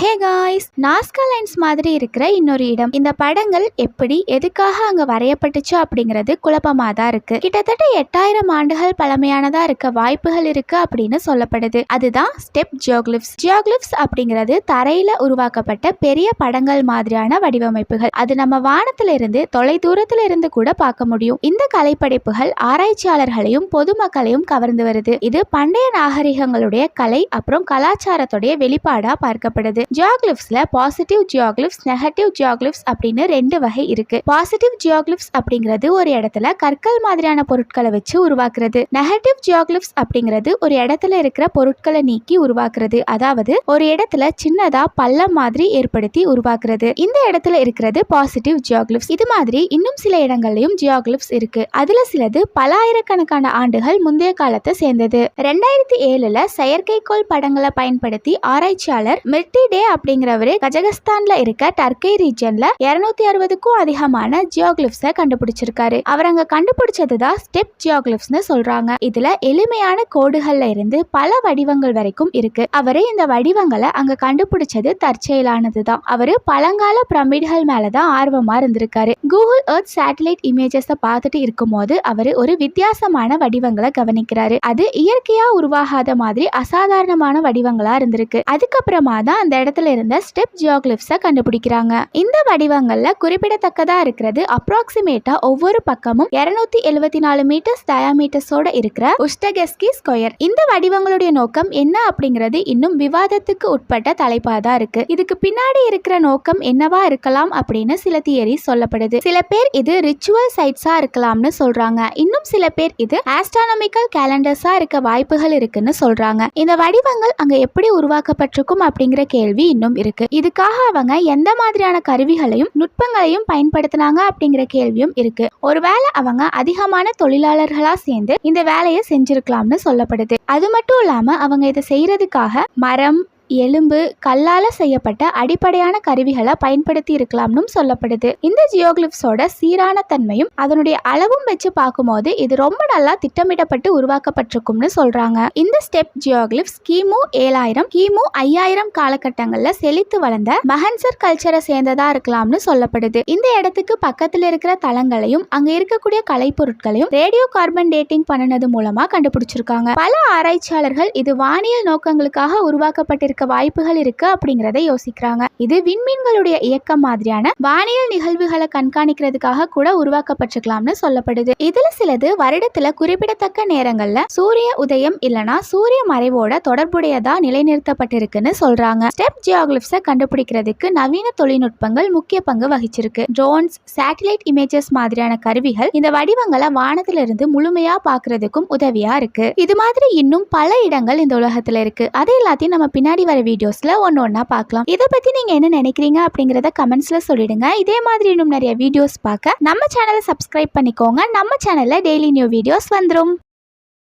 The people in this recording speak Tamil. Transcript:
ஹே காய்ஸ் நாஸ்கா லைன்ஸ் மாதிரி இருக்கிற இன்னொரு இடம். இந்த படங்கள் எப்படி எதுக்காக அங்க வரையப்பட்டுச்சு அப்படிங்கிறது குழப்பமா தான் இருக்கு. கிட்டத்தட்ட எட்டாயிரம் ஆண்டுகள் பழமையானதா இருக்க வாய்ப்புகள் இருக்கு அப்படின்னு சொல்லப்படுது. அதுதான் ஸ்டெப் ஜியோக்லிப்ஸ் ஜியோக்லிப்ஸ் அப்படிங்கிறது தரையில உருவாக்கப்பட்ட பெரிய படங்கள் மாதிரியான வடிவமைப்புகள். அது நம்ம வானத்துல இருந்து தொலை தூரத்துல இருந்து கூட பார்க்க முடியும். இந்த கலைப்படைப்புகள் ஆராய்ச்சியாளர்களையும் பொதுமக்களையும் கவர்ந்து வருது. இது பண்டைய நாகரிகங்களுடைய கலை அப்புறம் கலாச்சாரத்துடைய வெளிப்பாடா பார்க்கப்படுது. ஜியோக்லிப்ஸ்ல பாசிட்டிவ் ஜியோக்லிப்ஸ் நெகட்டிவ் ஜியோக்லிப்ஸ் அப்படின்னு ரெண்டு வகை இருக்கு. பாசிட்டிவ் ஜியோக்லிப்ஸ் அப்படிங்கிறது ஒரு இடத்துல கற்கள் மாதிரியான பொருட்களை வச்சு உருவாக்குறது. நெகட்டிவ் ஜியோக்லிப்ஸ் அப்படிங்கிறது ஒரு இடத்துல இருக்கிற பொருட்களை நீக்கி உருவாக்குறது. அதாவது ஒரு இடத்துல சின்னதா பள்ளம் மாதிரி ஏற்படுத்தி உருவாக்குறது. இந்த இடத்துல இருக்கிறது பாசிட்டிவ் ஜியோக்லிப்ஸ் இது மாதிரி இன்னும் சில இடங்கள்லயும் ஜியோக்லிப்ஸ் இருக்கு. அதுல சிலது பல ஆயிரக்கணக்கான ஆண்டுகள் முந்தைய காலத்தை சேர்ந்தது. ரெண்டாயிரத்தி ஏழுல செயற்கைக்கோள் படங்களை பயன்படுத்தி ஆராய்ச்சியாளர் மிர்டி டே அப்படிங்கிறவரு கஜகஸ்தான்ல இருக்க டர்க்கை ரீஜன்ல இருநூத்தி அறுபதுக்கும் அதிகமான ஜியோகிளிப்ஸ கண்டுபிடிச்சிருக்காரு. அவர் அங்க கண்டுபிடிச்சதுதான் ஸ்டெப் ஜியோக்லிப்ஸ்னு சொல்றாங்க. இதுல எளிமையான கோடுகள்ல இருந்து பல வடிவங்கள் வரைக்கும் இருக்கு. அவரு இந்த வடிவங்களை அங்க கண்டுபிடிச்சது தற்செயலானதுதான். அவரு பழங்கால பிரமிடுகள் மேலதான் ஆர்வமா இருந்திருக்காரு. கூகுள் எர்த் சேட்டலைட் இமேஜஸ பார்த்துட்டு இருக்கும்போது அவரு ஒரு வித்தியாசமான வடிவங்களை கவனிக்கிறாரு. அது இயற்கையா உருவாகாத மாதிரி அசாதாரணமான வடிவங்களா இருந்திருக்கு. அதுக்கப்புறமா தான் அந்த இடத்துல இருந்த ஸ்டெப் ஜியோகிளிப்ஸை கண்டுபிடிக்கிறாங்க. இந்த வடிவங்கள்ல குறிப்பிடத்தக்கதா இருக்கிறது அப்ராக்சிமேட்டா ஒவ்வொரு பக்கமும் இருநூத்தி எழுவத்தி நாலு மீட்டர்ஸ் டயாமீட்டர்ஸோட இருக்கிற உஷ்டகெஸ்கி ஸ்கொயர். இந்த வடிவங்களுடைய நோக்கம் என்ன அப்படிங்கிறது இன்னும் விவாதத்துக்கு உட்பட்ட தலைப்பா தான் இருக்கு. இதுக்கு பின்னாடி இருக்கிற நோக்கம் என்னவா இருக்கலாம் அப்படின்னு சில தியரி சொல்லப்படுது. சில பேர் இது ரிச்சுவல் சைட்ஸா இருக்கலாம்னு சொல்றாங்க. இன்னும் சில பேர் இது ஆஸ்ட்ரானமிக்கல் கேலண்டர்ஸா இருக்க வாய்ப்புகள் இருக்குன்னு சொல்றாங்க. இந்த வடிவங்கள் அங்க எப்படி உருவாக்கப்பட்டிருக்கும் அப்படிங்கிற கேள்வி இன்னும் இருக்கு. இதுக்காக அவங்க எந்த மாதிரியான கருவிகளையும் நுட்பங்களையும் பயன்படுத்தினாங்க அப்படிங்கிற கேள்வியும் இருக்கு. ஒருவேளை அவங்க அதிகமான தொழிலாளர்களா சேர்ந்து இந்த வேலையை செஞ்சிருக்கலாம்னு சொல்லப்படுது. அது மட்டும் இல்லாம அவங்க இதை செய்யறதுக்காக மரம் எலும்பு கல்லால செய்யப்பட்ட அடிப்படையான கருவிகளை பயன்படுத்தி இருக்கலாம்னு சொல்லப்படுது. இந்த ஜியோகிளிப்ஸோட சீரான தன்மையும் அதனுடைய அளவும் வச்சு பார்க்கும்போது இது ரொம்ப நல்லா திட்டமிடப்பட்டு உருவாக்கப்பட்டிருக்கும்னு சொல்றாங்க. இந்த ஸ்டெப் ஜியோகிளிப்ஸ் கிமு ஏழாயிரம் கிமு ஐயாயிரம் காலகட்டங்கள்ல செழித்து வளர்ந்த மஹன்சர் கல்ச்சரை சேர்ந்ததா இருக்கலாம்னு சொல்லப்படுது. இந்த இடத்துக்கு பக்கத்துல இருக்கிற தளங்களையும் அங்க இருக்கக்கூடிய கலைப்பொருட்களையும் ரேடியோ கார்பன் டேட்டிங் பண்ணினது மூலமா கண்டுபிடிச்சிருக்காங்க. பல ஆராய்ச்சியாளர்கள் இது வானியல் நோக்கங்களுக்காக உருவாக்கப்பட்டிருக்க வாய்ப்புகள் இருக்கு அப்படிங்கறத யோசிக்கிறாங்க. இது விண்மீன்களுடைய இயக்கம் மாதிரியான வானியல் நிகழ்வுகளை கண்காணிக்கிறதுக்காக கூட உருவாக்கப்பட்டிருக்கலாம்னு சொல்லப்படுது. இதுல சிலது வருடத்துல குறிப்பிடத்தக்க நேரங்கள்ல சூரிய உதயம் இல்லனா சூரிய மறைவோட தொடர்புடையதா நிலைநிறுத்தப்பட்டிருக்குன்னு சொல்றாங்க. ஸ்டெப் ஜியோகிளிப்ஸ கண்டுபிடிக்கிறதுக்கு நவீன தொழில்நுட்பங்கள் முக்கிய பங்கு வகிச்சிருக்கு. ட்ரோன்ஸ் சேட்டலைட் இமேஜஸ் மாதிரியான கருவிகள் இந்த வடிவங்களை வானத்திலிருந்து முழுமையா பாக்குறதுக்கும் உதவியா இருக்கு. இது மாதிரி இன்னும் பல இடங்கள் இந்த உலகத்துல இருக்கு. அதை எல்லாத்தையும் நம்ம பின்னாடி வர வீடியோஸில் ஒன்று ஒன்றா பார்க்கலாம். இதை பற்றி நீங்கள் என்ன நினைக்கிறீங்க அப்படிங்கிறத கமெண்ட்ஸில் சொல்லிடுங்க. இதே மாதிரி இன்னும் நிறைய வீடியோஸ் பார்க்க நம்ம சேனலை சப்ஸ்கிரைப் பண்ணிக்கோங்க. நம்ம சேனலில் டெய்லி நியூ வீடியோஸ் வந்துடும்